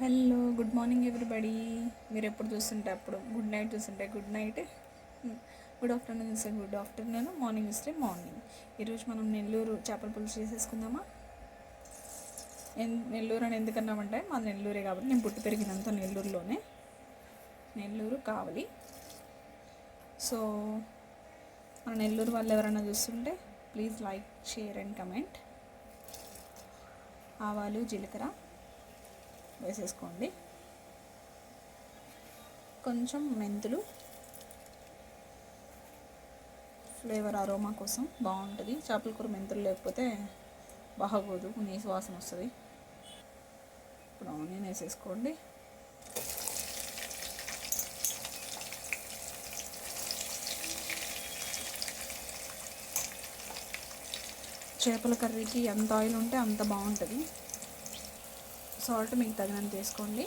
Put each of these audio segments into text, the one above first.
Hello good morning everybody మీరు ఎప్పుడు చూస్తుంటే అప్పుడు? గుడ్ నైట్ చూస్తుంటే గుడ్ నైట్ గుడ్ ఆఫ్టర్నూన్ చూస్తే గుడ్ ఆఫ్టర్నూన్ మార్నింగ్ చూస్తే మార్నింగ్ ఈరోజు మనం నెల్లూరు చేపల పులుసు చేసేసుకుందామా? ఎన్- నెల్లూరు అని ఎందుకన్నామంటే మాది నెల్లూరే కాబట్టి నేను పుట్టి పెరిగినంత నెల్లూరులోనే. నెల్లూరు కావలి. సో మన నెల్లూరు వాళ్ళు ఎవరైనా చూస్తుంటే please like share and comment ఆవాలు జీలకర్ర. వేసేసుకోండి. కొంచెం మెంతులు ఫ్లేవర్ అరోమా కోసం బాగుంటుంది. చేపల కూర మెంతులు లేకపోతే బాగోదు నీసు వాసన వస్తుంది. ఇప్పుడు ఆనియన్ వేసేసుకోండి. చేపల కర్రీకి ఎంత ఆయిల్ ఉంటే అంత బాగుంటుంది. సాల్ట్ మీకు తగినంత వేసుకోండి.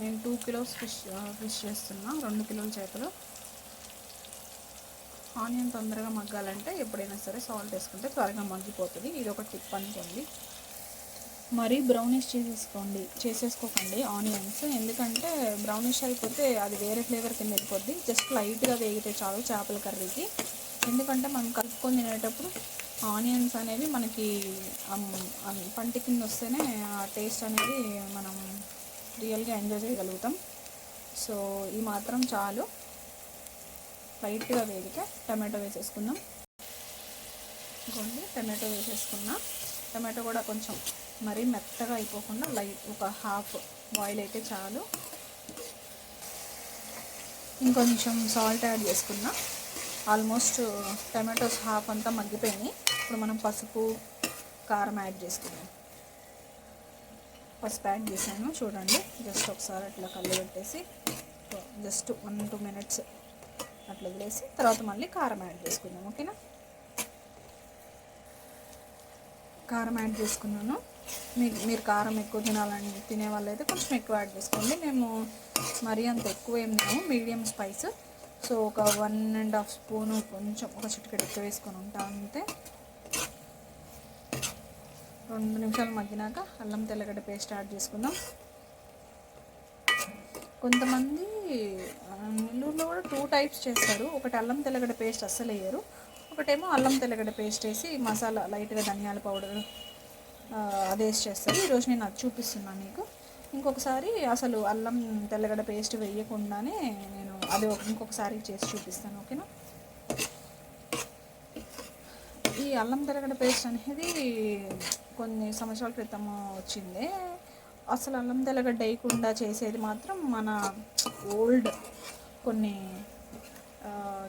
నేను టూ కిలోస్ ఫిష్ ఫిష్ చేస్తున్నా రెండు కిలోల చేపలు. ఆనియన్ తొందరగా మగ్గాలంటే ఎప్పుడైనా సరే సాల్ట్ వేసుకుంటే త్వరగా మగ్గిపోతుంది. ఇది ఒక టిప్ అనుకోండి. మరీ బ్రౌనిష్ చేసేసుకోండి. చేసేసుకోకండి ఆనియన్స్. ఎందుకంటే బ్రౌనిష్ అయిపోతే అది వేరే ఫ్లేవర్ కింద వెళ్ళిపోద్ది. జస్ట్ లైట్గా వేగితే చాలు చేపల కర్రీకి. ఎందుకంటే మనం కలుపుకొని తినేటప్పుడు ఆనియన్స్ అనేవి మనకి పంటి కింద వస్తేనే ఆ టేస్ట్ అనేది మనం రియల్గా ఎంజాయ్ చేయగలుగుతాం. సో ఈ మాత్రం చాలు. లైట్గా వేగితే టమాటో వేసేసుకుందాం. ఇంకోండి టమాటో వేసేసుకున్నా. టమాటో కూడా కొంచెం మరీ మెత్తగా అయిపోకుండా లైట్ ఒక హాఫ్ బాయిల్ అయితే చాలు. ఇంకొంచెం సాల్ట్ యాడ్ చేసుకున్నా. ఆల్మోస్ట్ టమాటోస్ హాఫ్ అంతా మగ్గిపోయినాయి. ఇప్పుడు మనం పసుపు కారం యాడ్ చేసుకున్నాం పసుపు యాడ్ చేశాను చూడండి. జస్ట్ ఒకసారి అట్లా కళ్ళు పెట్టేసి జస్ట్ వన్ టూ మినిట్స్ అట్లా వదిలేసి తర్వాత మళ్ళీ కారం యాడ్ చేసుకుందాం ఓకేనా? కారం యాడ్ చేసుకున్నాను. మీకు మీరు కారం ఎక్కువ తినాలని తినే వాళ్ళైతే కొంచెం ఎక్కువ యాడ్ చేసుకోండి. మేము మరీ అంత ఎక్కువ ఏం మీడియం స్పైస్. సో ఒక వన్ అండ్ హాఫ్ స్పూను కొంచెం ఒక చిటికెడు ఎక్కువ వేసుకొని ఉంటా అంతే. రెండు నిమిషాలు మగ్గినాక అల్లం తెల్లగడ్డ పేస్ట్ యాడ్ చేసుకుందాం. కొంతమంది నెల్లూరులో కూడా టూ టైప్స్ చేస్తారు. ఒకటి అల్లం తెల్లగడ్డ పేస్ట్ అస్సలు వేయరు. ఒకటేమో అల్లం తెల్లగడ్డ పేస్ట్ వేసి మసాలా లైట్గా ధనియాల పౌడర్ అది వేసి చేస్తారు. ఈరోజు నేను అది చూపిస్తున్నాను మీకు. ఇంకొకసారి అసలు అల్లం తెల్లగడ్డ పేస్ట్ వేయకుండానే నేను అది ఒక- ఇంకొకసారి చేసి చూపిస్తాను ఓకేనా? ఈ అల్లం తెల్లగడ్డ పేస్ట్ అనేది కొన్ని సంవత్సరాల క్రితం వచ్చింది. అసలు అల్లం తెల్లగడ్డ వేయకుండా చేసేది మాత్రం మన ఓల్డ్ కొన్ని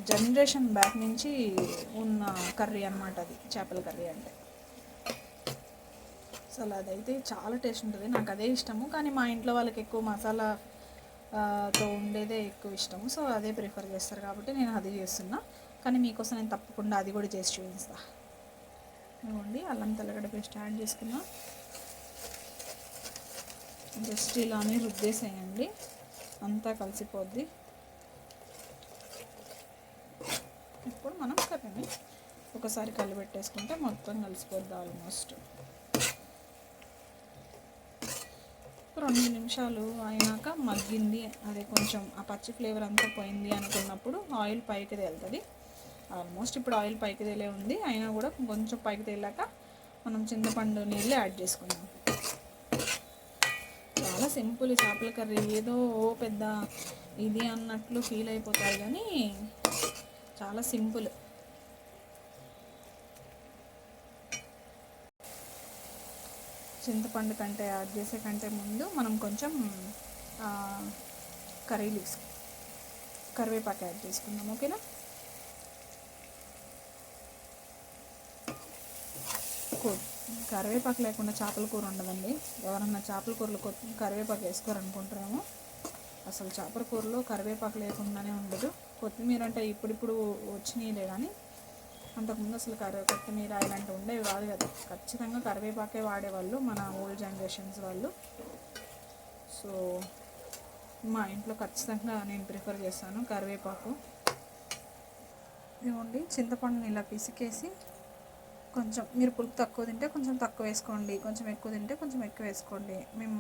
జనరేషన్ బ్యాక్ నుంచి ఉన్న కర్రీ అన్నమాట అది చేపల కర్రీ అంటే. అసలు అదైతే చాలా టేస్ట్ ఉంటుంది. నాకు అదే ఇష్టము. కానీ మా ఇంట్లో వాళ్ళకి ఎక్కువ మసాలా తో ఉండేదే ఎక్కువ ఇష్టము. సో అదే ప్రిఫర్ చేస్తారు కాబట్టి నేను అది చేస్తున్నా. కానీ మీకోసం నేను తప్పకుండా అది కూడా చేసి చూపిస్తా. ఇవ్వండి అల్లం తెల్లగడ్డ పేస్ట్ యాడ్ చేసుకున్నా. జస్ట్ ఇలానే రుద్దేసేయండి. అంతా కలిసిపోద్ది. ఇప్పుడు మనం కర్రీని ఒకసారి కలిపెట్టేసుకుంటే మొత్తం కలిసిపోద్ది ఆల్మోస్ట్. రెండు నిమిషాలు అయినాక మగ్గింది. అదే కొంచెం ఆ పచ్చి ఫ్లేవర్ అంతా పోయింది అనుకున్నప్పుడు ఆయిల్ పైకి తేలుతుంది. ఆల్మోస్ట్ ఇప్పుడు ఆయిల్ పైకి తేలే ఉంది. అయినా కూడా కొంచెం పైకి తేలాక మనం చింతపండు నీళ్ళు యాడ్ చేసుకుందాం. చాలా సింపుల్ ఈ చేపల కర్రీ. ఏదో ఓ పెద్ద ఇది అన్నట్లు ఫీల్ అయిపోతాయి కానీ చాలా సింపుల్. చింతపండు కంటే యాడ్ చేసే కంటే ముందు మనం కొంచెం కర్రీ లీవ్స్ కరివేపాకు యాడ్ చేసుకుందాం ఓకేనా? కూర. కరివేపాకు లేకుండా చేపల కూర ఉండదండి. ఎవరన్నా చేపల కూరలు కరివేపాకు వేసుకోరనుకుంటారేమో అసలు చేపల కూరలో కరివేపాకు లేకుండానే ఉండదు. కొత్తిమీర అంటే ఇప్పుడిప్పుడు వచ్చినాయిలే కానీ అంతకుముందు అసలు కరివే కొత్తిమీర ఇలాంటివి ఉండేవి కాదు కదా. ఖచ్చితంగా కరివేపాకే వాడేవాళ్ళు మన ఓల్డ్ జనరేషన్స్ వాళ్ళు. సో మా ఇంట్లో ఖచ్చితంగా నేను ప్రిఫర్ చేస్తాను కరివేపాకు. ఇదిగోండి చింతపండుని ఇలా పిసికేసి కొంచెం మీరు పులుపు తక్కువ తింటే కొంచెం తక్కువ వేసుకోండి కొంచెం ఎక్కువ తింటే కొంచెం ఎక్కువ వేసుకోండి. మేము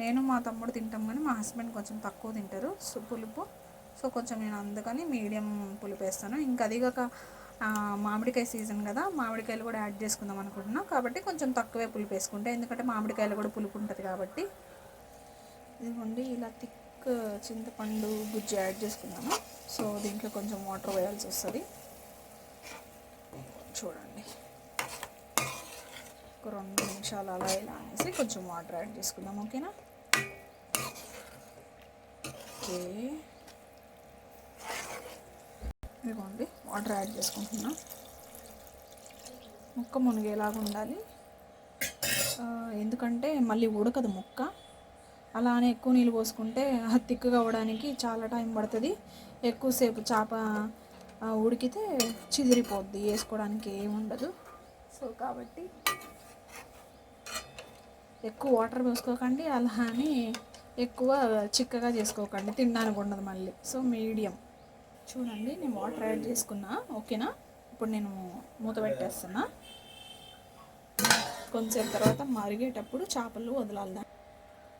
నేను మా తమ్ముడు తింటాం కానీ మా హస్బెండ్ కొంచెం తక్కువ తింటారు సో పులుపు. సో కొంచెం నేను అందుకని మీడియం పులుపు వేస్తాను. ఇంకా అదిగాక మామిడికాయ సీజన్ కదా మామిడికాయలు కూడా యాడ్ చేసుకుందాం అనుకుంటున్నాం. కాబట్టి కొంచెం తక్కువే పులుపు వేసుకుంటే ఎందుకంటే మామిడికాయలు కూడా పులుపు ఉంటుంది కాబట్టి. ఇదిగోండి ఇలా థిక్ చింతపండు గుజ్జు యాడ్ చేసుకున్నాను సో దీంట్లో కొంచెం వాటర్ వేయాల్సి వస్తుంది. చూడండి. ఒక రెండు నిమిషాలు అలా ఇలా అనేసి కొంచెం వాటర్ యాడ్ చేసుకుందాం ఓకేనా? ఓకే. ఇదిగోండి వాటర్ యాడ్ చేసుకుంటున్నా. ముక్క మునిగేలాగా ఉండాలి. ఎందుకంటే మళ్ళీ ఉడకదు ముక్క. అలానే ఎక్కువ నీళ్ళు పోసుకుంటే తిక్కుగా అవ్వడానికి చాలా టైం పడుతుంది. ఎక్కువసేపు చేప ఉడికితే చిదిరిపోద్ది వేసుకోవడానికి ఏముండదు సో కాబట్టి ఎక్కువ వాటర్ పోసుకోకండి అలా అని ఎక్కువ చిక్కగా చేసుకోకండి. తినడానికి ఉండదు మళ్ళీ. So medium. చూడండి నేను వాటర్ యాడ్ చేసుకున్నా. ఓకేనా? ఇప్పుడు నేను మూత పెట్టేస్తున్నా. కొంచెం తర్వాత మరిగేటప్పుడు చేపలు వదలాలి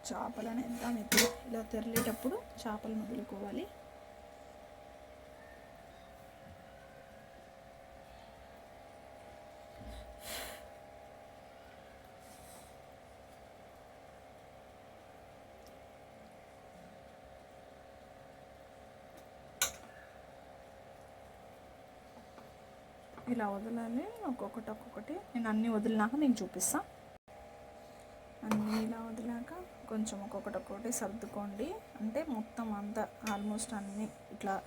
చేపలు ఎంత ఇప్పుడు ఇలా తెరలేటప్పుడు చేపలు వదులుకోవాలి ఇలా వదలాలి. ఒక్కొక్కటి ఒక్కొక్కటి. నేను అన్నీ వదిలినాక మీకు చూపిస్తాను అన్నీ ఇలా వదిలాక కొంచెం ఒక్కొక్కటి ఒక్కొక్కటి సర్దుకోండి. అంటే మొత్తం అంతా ఆల్మోస్ట్ అన్నీ ఇట్లా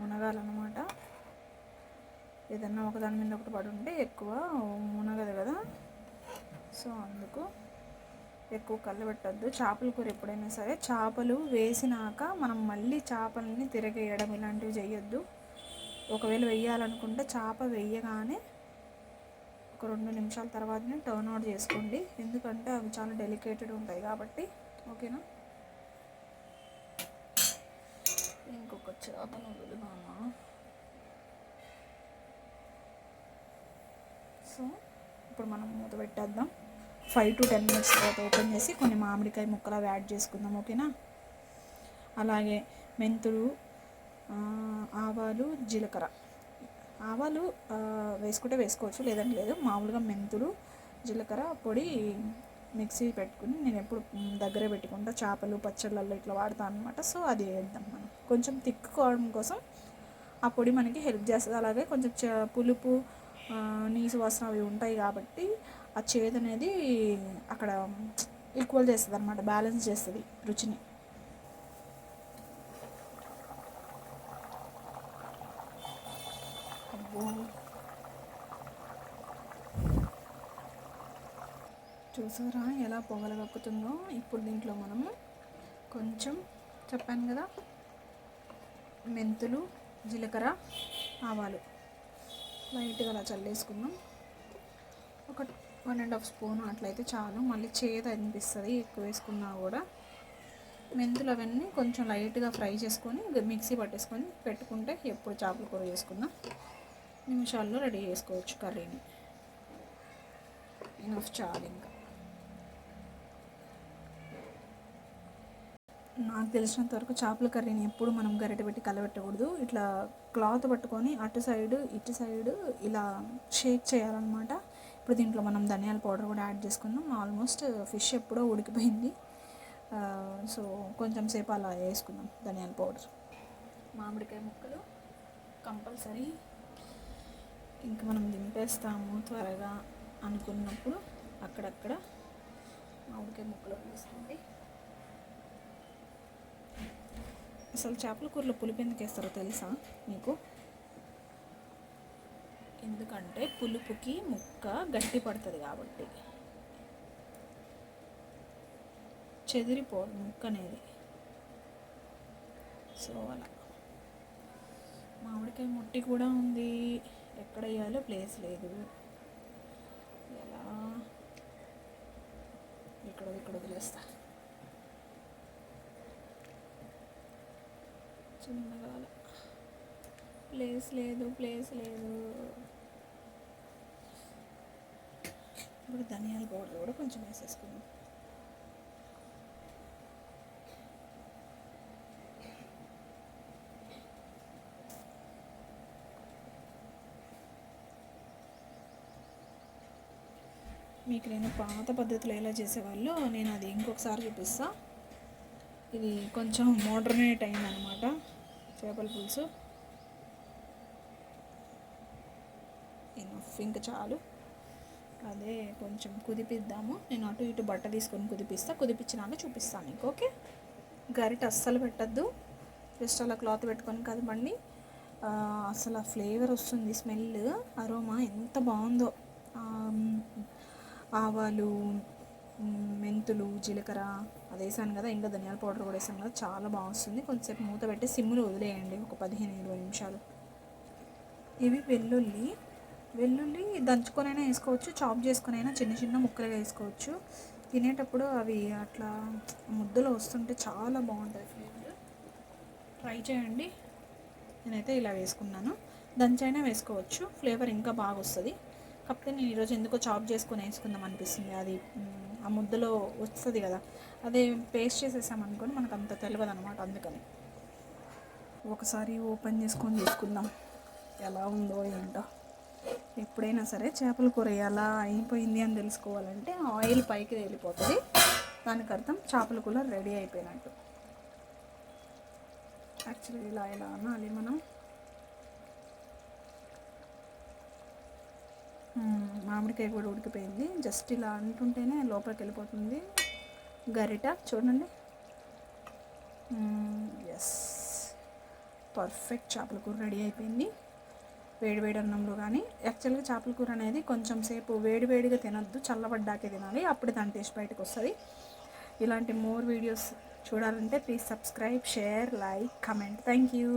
మునగాలన్నమాట. ఏదన్నా ఒకదాని మీద ఒకటి పడి ఉంటే ఎక్కువ మునగదు కదా. సో అందుకు ఎక్కువ కళ్ళబెట్టద్దు చేపల కూర ఎప్పుడైనా సరే చేపలు వేసినాక మనం మళ్ళీ చేపలని తిరగేయడం ఇలాంటివి చేయొద్దు. ఒకవేళ వెయ్యాలనుకుంటే చేప వెయ్యగానే ఒక రెండు నిమిషాల తర్వాతనే టర్న్ అవుట్ చేసుకోండి. ఎందుకంటే అవి చాలా డెలికేటెడ్ ఉంటాయి కాబట్టి ఓకేనా? ఇంకొక చేపను వదిలినామా సో ఇప్పుడు మనం మూత పెట్టేద్దాం. ఫైవ్ టు టెన్ మినిట్స్ తర్వాత ఓపెన్ చేసి కొన్ని మామిడికాయ ముక్కలు అవి యాడ్ చేసుకుందాం ఓకేనా? అలాగే మెంతులు ఆవాలు జీలకర్ర. ఆవాలు వేసుకుంటే వేసుకోవచ్చు లేదంటే లేదు. మామూలుగా మెంతులు జీలకర్ర పొడి మిక్సీ పెట్టుకుని నేను ఎప్పుడు దగ్గరే పెట్టుకుంటా. చేపలు పచ్చళ్ళల్లో ఇట్లా వాడతాను అనమాట సో అది వేద్దాం మనం. కొంచెం తిక్కుకోవడం కోసం ఆ పొడి మనకి హెల్ప్ చేస్తుంది. అలాగే కొంచెం పులుపు నీసు వాసన అవి ఉంటాయి కాబట్టి ఆ చేదు అనేది అక్కడ ఈక్వల్ చేస్తుంది అనమాట బ్యాలెన్స్ చేస్తుంది రుచిని. చూసారా ఎలా పొగలగక్కుతుందో ఇప్పుడు దీంట్లో మనము కొంచెం చెప్పాను కదా మెంతులు జీలకర్ర ఆవాలు. లైట్గా అలా చల్లేసుకుందాం. ఒక వన్ అండ్ హాఫ్ స్పూన్ అట్లయితే చాలు. మళ్ళీ చేదు అనిపిస్తుంది ఎక్కువ వేసుకున్నా కూడా. మెంతులు అవన్నీ కొంచెం లైట్గా ఫ్రై చేసుకొని మిక్సీ పట్టేసుకొని పెట్టుకుంటే ఎప్పుడు చేపల కూర చేసుకుందాం నిమిషాల్లో రెడీ చేసుకోవచ్చు కర్రీని. ఇనఫ్ చాలు ఇంకా. నాకు తెలిసినంత వరకు చేపల కర్రీని ఎప్పుడు మనం గరిటె పెట్టి కలబెట్టకూడదు. ఇట్లా క్లాత్ పట్టుకొని అటు సైడ్ ఇటు సైడ్ ఇలా షేక్ చేయాలన్నమాట. ఇప్పుడు దీంట్లో మనం ధనియాల పౌడర్ కూడా యాడ్ చేసుకుందాం ఆల్మోస్ట్ ఫిష్ ఎప్పుడో ఉడికిపోయింది. సో కొంచెం సేపు అలా వేసుకుందాం ధనియాల పౌడర్. మామిడికాయ ముక్కలు కంపల్సరీ. ఇంకా మనం దింపేస్తాము త్వరగా అనుకున్నప్పుడు అక్కడక్కడ మామిడికాయ ముక్కలు వేసుకోండి. అసలు చేపల కూరలో పులుపు ఎందుకు వేస్తారో తెలుసా మీకు? ఎందుకంటే పులుపుకి ముక్క గట్టి పడుతుంది కాబట్టి. చెదిరిపోదు ముక్క అనేది. సో అలా. మామిడికాయ ముట్టి కూడా ఉంది. ఎక్కడ వేయాలో ప్లేస్ లేదు. ఎలా? ఇక్కడ ఇక్కడ వదిలేస్తా. చిన్నగా ప్లేస్ లేదు ప్లేస్ లేదు. ఇప్పుడు ధనియాల పౌడర్ కూడా కొంచెం వేసేసుకుందాం. మీకు నేను పాత పద్ధతిలో ఎలా చేసేవాళ్ళు నేను అది ఇంకొకసారి చూపిస్తాను ఇది కొంచెం మోడర్నేట్ అయింది అనమాట చేపల పులుసు ఇనఫ్ ఇంకా చాలు. అదే కొంచెం కుదిపిద్దాము. నేను అటు ఇటు బట్ట తీసుకొని కుదిపిస్తా. కుదిపించినాక చూపిస్తాను నీకు ఓకే? గరిట అస్సలు పెట్టద్దు. జస్ట్ అలా క్లాత్ పెట్టుకొని కదపండి అసలు ఆ ఫ్లేవర్ వస్తుంది స్మెల్ అరోమా ఎంత బాగుందో. ఆవాలు మెంతులు జీలకర్ర అది వేసాను కదా ఇంకా ధనియాల పౌడర్ కూడా వేసాను కదా చాలా బాగుంది కొంచెంసేపు మూత పెట్టి సిమ్ములు వదిలేయండి ఒక పదిహేను ఇరవై నిమిషాలు. ఇవి వెల్లుల్లి. వెల్లుల్లి దంచుకొనైనా వేసుకోవచ్చు చాప్ చేసుకొనైనా చిన్న చిన్న ముక్కలుగా వేసుకోవచ్చు. తినేటప్పుడు అవి అట్లా ముద్దలో వస్తుంటే చాలా బాగుంటుంది ఫ్లేవర్ ట్రై చేయండి. నేనైతే ఇలా వేసుకున్నాను. దంచైనా వేసుకోవచ్చు ఫ్లేవర్ ఇంకా బాగా వస్తుంది. కాకపోతే నేను ఈరోజు ఎందుకో చాప్ చేసుకొని వేసుకుందాం అనిపిస్తుంది. అది ఆ ముద్దలో వస్తుంది కదా అదే పేస్ట్ చేసేసామనుకోని మనకు అంత తెలియదు అనమాట అందుకని. ఒకసారి ఓపెన్ చేసుకొని చూసుకుందాం ఎలా ఉందో ఏంటో. ఎప్పుడైనా సరే చేపల కూర ఎలా అయిపోయింది అని తెలుసుకోవాలంటే ఆయిల్ పైకి తేలిపోతుంది దానికి అర్థం చేపల కూర రెడీ అయిపోయినట్టు. యాక్చువల్లీ ఇలా ఎలా అనాలి మనం? మామిడికాయ కూడా ఉడికిపోయింది. జస్ట్ ఇలా అంటుంటేనే లోపలికి వెళ్ళిపోతుంది. గరిట చూడండి. ఎస్ పర్ఫెక్ట్ చేపల కూర రెడీ అయిపోయింది. వేడి వేడి అన్నంలో కానీ యాక్చువల్గా చేపల కూర అనేది కొంచెం సేపు వేడి వేడిగా తినొద్దు. చల్లబడ్డాకే తినాలి. అప్పుడు దాని టేస్ట్ బయటకు వస్తుంది. ఇలాంటి మోర్ వీడియోస్ చూడాలంటే please subscribe share like comment thank you